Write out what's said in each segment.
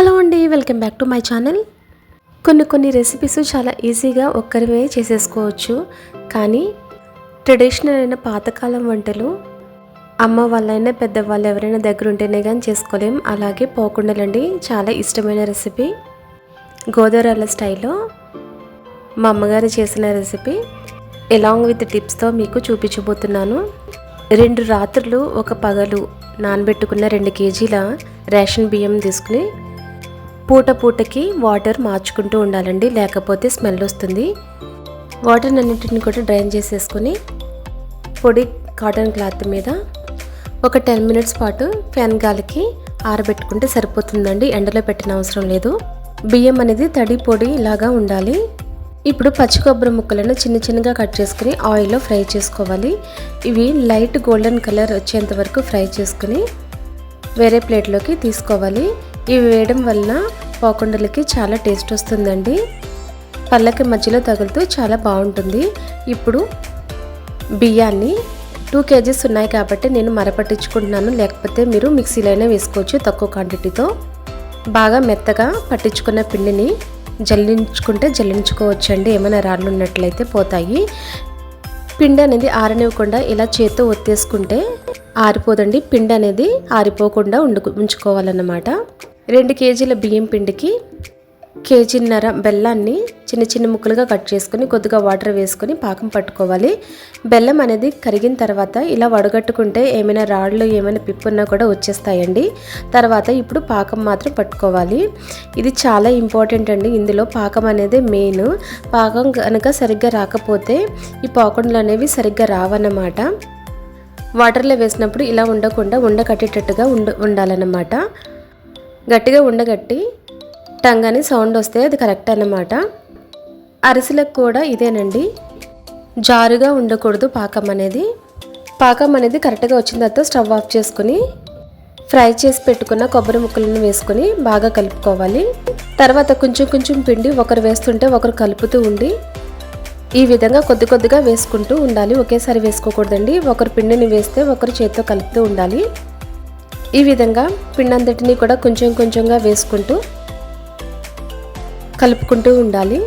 Hello అండి welcome back to my channel. కొన్ని కొన్ని రెసిపీస్ చాలా ఈజీగా ఒక్కరివే చేసేసుకోవచ్చు. కానీ ట్రెడిషనల్ అయిన పాతకాలం వంటలు అమ్మ వాళ్ళైనా పెద్దవాళ్ళు ఎవరైనా దగ్గర ఉంటేనే కానీ చేసుకోలేం. అలాగే పోకుండలండి చాలా ఇష్టమైన రెసిపీ గోదావరి స్టైల్లో మా అమ్మగారు చేసిన రెసిపీ ఎలాంగ్ విత్ టిప్స్తో మీకు చూపించబోతున్నాను. రెండు రాత్రులు ఒక పగలు నానబెట్టుకున్న రెండు కేజీల రేషన్ బియ్యం తీసుకుని పూట పూటకి వాటర్ మార్చుకుంటూ ఉండాలండి లేకపోతే స్మెల్ వస్తుంది. వాటర్ అన్నింటిని కూడా డ్రైన్ చేసేసుకొని పొడి కాటన్ క్లాత్ మీద ఒక టెన్ మినిట్స్ పాటు ఫ్యాన్ గాలికి ఆరబెట్టుకుంటే సరిపోతుందండి ఎండలో పెట్టిన అవసరం లేదు. బియ్యం అనేది తడి పొడి ఇలాగా ఉండాలి. ఇప్పుడు పచ్చి కొబ్బరి ముక్కలను చిన్న చిన్నగా కట్ చేసుకుని ఆయిల్లో ఫ్రై చేసుకోవాలి. ఇవి లైట్ గోల్డెన్ కలర్ వచ్చేంత వరకు ఫ్రై చేసుకుని వేరే ప్లేట్లోకి తీసుకోవాలి. ఇవి వేయడం వలన పోకుండలకి చాలా టేస్ట్ వస్తుందండి. పళ్ళకి మధ్యలో తగులుతూ చాలా బాగుంటుంది. ఇప్పుడు బియ్యాన్ని టూ కేజీస్ ఉన్నాయి కాబట్టి నేను మరపట్టించుకుంటున్నాను. లేకపోతే మీరు మిక్సీలోనే వేసుకోవచ్చు తక్కువ క్వాంటిటీతో. బాగా మెత్తగా పట్టించుకున్న పిండిని జల్లించుకుంటే జల్లించుకోవచ్చండి. ఏమైనా రాళ్ళు ఉన్నట్లయితే పోతాయి. పిండి అనేది ఆరనివ్వకుండా ఇలా చేత్తో ఒత్తేసుకుంటే ఆరిపోదండి. పిండి అనేది ఆరిపోకుండా ఉండు ఉంచుకోవాలన్నమాట. రెండు కేజీల బియ్యం పిండికి కేజీన్నర బెల్లాన్ని చిన్న చిన్న ముక్కలుగా కట్ చేసుకుని కొద్దిగా వాటర్ వేసుకుని పాకం పట్టుకోవాలి. బెల్లం అనేది కరిగిన తర్వాత ఇలా వడగట్టుకుంటే ఏమైనా రాళ్ళు ఏమైనా పిప్పున్నా కూడా వచ్చేస్తాయండి. తర్వాత ఇప్పుడు పాకం మాత్రం పట్టుకోవాలి. ఇది చాలా ఇంపార్టెంట్ అండి. ఇందులో పాకం అనేది మెయిన్. పాకం కనుక సరిగ్గా రాకపోతే ఈ పాకుండలు అనేవి సరిగ్గా రావన్నమాట. వాటర్లో వేసినప్పుడు ఇలా ఉండకుండా ఉండకట్టేటట్టుగా ఉండ ఉండాలన్నమాట. గట్టిగా ఉండగట్టి టంగ్ అని సౌండ్ వస్తే అది కరెక్ట్ అన్నమాట. అరిసెలకు కూడా ఇదేనండి. జారుగా ఉండకూడదు పాకం అనేది. పాకం అనేది కరెక్ట్గా వచ్చిన తర్వాత స్టవ్ ఆఫ్ చేసుకుని ఫ్రై చేసి పెట్టుకున్న కొబ్బరి ముక్కలను వేసుకొని బాగా కలుపుకోవాలి. తర్వాత కొంచెం కొంచెం పిండి ఒకరు వేస్తుంటే ఒకరు కలుపుతూ ఉండి ఈ విధంగా కొద్ది కొద్దిగా వేసుకుంటూ ఉండాలి. ఒకేసారి వేసుకోకూడదండి. ఒకరు పిండిని వేస్తే ఒకరు చేతితో కలుపుతూ ఉండాలి. ఈ విధంగా పిండంతటిని కూడా కొంచెం కొంచెంగా వేసుకుంటూ కలుపుకుంటూ ఉండాలి.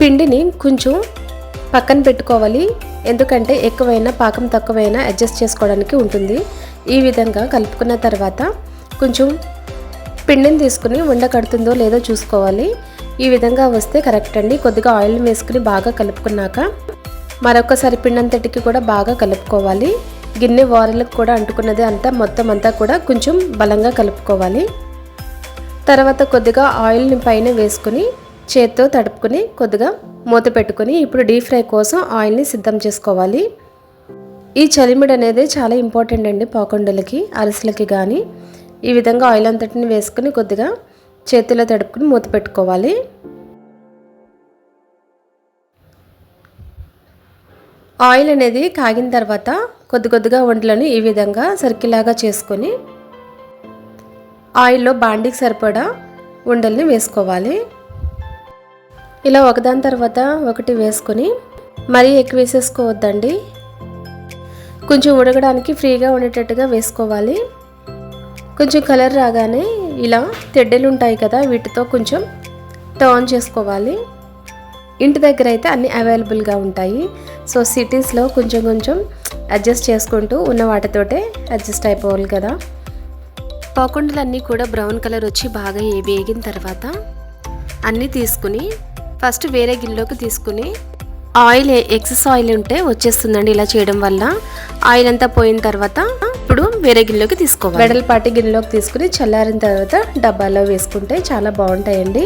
పిండిని కొంచెం పక్కన పెట్టుకోవాలి. ఎందుకంటే ఎక్కువైనా పాకం తక్కువైనా అడ్జస్ట్ చేసుకోవడానికి ఉంటుంది. ఈ విధంగా కలుపుకున్న తర్వాత కొంచెం పిండిని తీసుకుని ఉండ కడుతుందో లేదో చూసుకోవాలి. ఈ విధంగా వస్తే కరెక్ట్ అండి. కొద్దిగా ఆయిల్ వేసుకుని బాగా కలుపుకున్నాక మరొకసారి పిండంతటికి కూడా బాగా కలుపుకోవాలి. గిన్నె వారలకు కూడా అంటుకున్నది అంతా మొత్తం అంతా కూడా కొంచెం బలంగా కలుపుకోవాలి. తర్వాత కొద్దిగా ఆయిల్ని పైన వేసుకుని చేత్తో తడుపుకొని కొద్దిగా మూత పెట్టుకుని ఇప్పుడు డీప్ ఫ్రై కోసం ఆయిల్ని సిద్ధం చేసుకోవాలి. ఈ చలిమిడి అనేది చాలా ఇంపార్టెంట్ అండి పాకొండలకి అరిసెలకి కానీ ఈ విధంగా ఆయిల్ అంతటిని వేసుకుని కొద్దిగా చేతిలో తడుపుకుని మూత పెట్టుకోవాలి. ఆయిల్ అనేది కాగిన తర్వాత కొద్ది కొద్దిగా వంటలను ఈ విధంగా సర్కిల్లాగా చేసుకొని ఆయిల్లో బాండికి సరిపడా ఉండల్ని వేసుకోవాలి. ఇలా ఒకదాని తర్వాత ఒకటి వేసుకొని మరీ ఎక్కువ వేసేసుకోవద్దండి. కొంచెం ఉడకడానికి ఫ్రీగా ఉండేటట్టుగా వేసుకోవాలి. కొంచెం కలర్ రాగానే ఇలా తెడ్డెలు ఉంటాయి కదా వీటితో కొంచెం టర్న్ చేసుకోవాలి. ఇంటి దగ్గర అయితే అన్నీ అవైలబుల్గా ఉంటాయి. సో సిటీస్లో కొంచెం కొంచెం అడ్జస్ట్ చేసుకుంటూ ఉన్న వాటితోటే అడ్జస్ట్ అయిపోవాలి కదా. పాకుండలన్నీ కూడా బ్రౌన్ కలర్ వచ్చి బాగా వేగిన తర్వాత అన్నీ తీసుకుని ఫస్ట్ వేరే గిన్నెలోకి తీసుకుని ఆయిల్ ఎక్సెస్ ఆయిల్ ఉంటే వచ్చేస్తుందండి ఇలా చేయడం వల్ల. ఆయిల్ అంతా పోయిన తర్వాత ఇప్పుడు వేరే గిన్నెలోకి తీసుకోవాలి. వెడల్పాటి గిన్నెలోకి తీసుకుని చల్లారిన తర్వాత డబ్బాలో వేసుకుంటే చాలా బాగుంటాయండి.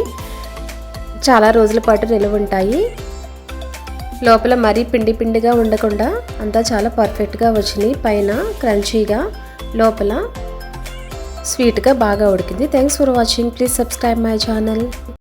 చాలా రోజుల పాటు నిలువ ఉంటాయి లోపల మరీ పిండి పిండిగా ఉండకుండా అంతా చాలా పర్ఫెక్ట్గా వచ్చినాయి. పైన క్రంచీగా లోపల స్వీట్గా బాగా ఉడికింది. Thanks for watching. Please subscribe my channel.